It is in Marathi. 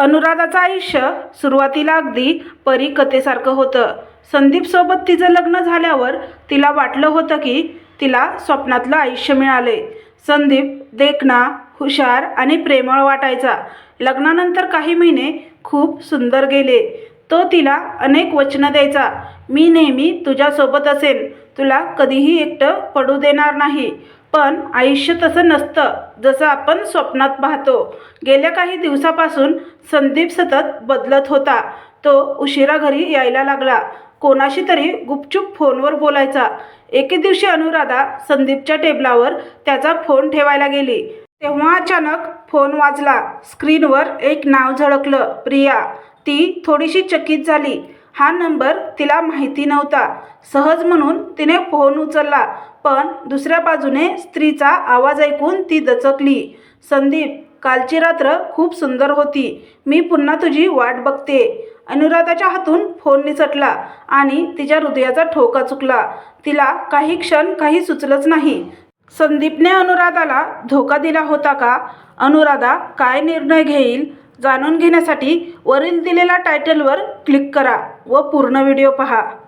अनुराधाचं आयुष्य सुरुवातीला अगदी परीकथेसारखं होतं. संदीपसोबत तिचं लग्न झाल्यावर तिला वाटलं होतं की तिला स्वप्नातलं आयुष्य मिळाले संदीप देखणा हुशार आणि प्रेमळ वाटायचा. लग्नानंतर काही महिने खूप सुंदर गेले. तो तिला अनेक वचनं द्यायचा. मी नेहमी तुझ्यासोबत असेन. तुला कधीही एकटं पडू देणार नाही. पण आयुष्य तसं नसतं जसं आपण स्वप्नात पाहतो. गेल्या काही दिवसापासून संदीप सतत बदलत होता. तो उशिरा घरी यायला लागला. कोणाशी तरी गुपचूप फोनवर बोलायचा. एके दिवशी अनुराधा संदीपच्या टेबलावर त्याचा फोन ठेवायला गेली. तेव्हा अचानक फोन वाजला. स्क्रीनवर एक नाव झळकलं. प्रिया. ती थोडीशी चकित झाली. हा नंबर तिला माहिती नव्हता. सहज म्हणून तिने फोन उचलला पण दुसऱ्या बाजूने स्त्रीचा आवाज ऐकून ती दचकली. संदीप कालची रात्र खूप सुंदर होती. मी पुन्हा तुझी वाट बघते. अनुराधाच्या हातून फोन निसटला आणि तिच्या हृदयाचा ठोका चुकला. तिला काही क्षण काही सुचलंच नाही. संदीपने अनुराधाला धोका दिला होता का? अनुराधा काय निर्णय घेईल? जाणून घेण्यासाठी वरील दिलेल्या टायटलवर क्लिक करा. व पूर्ण व्हिडिओ पहा.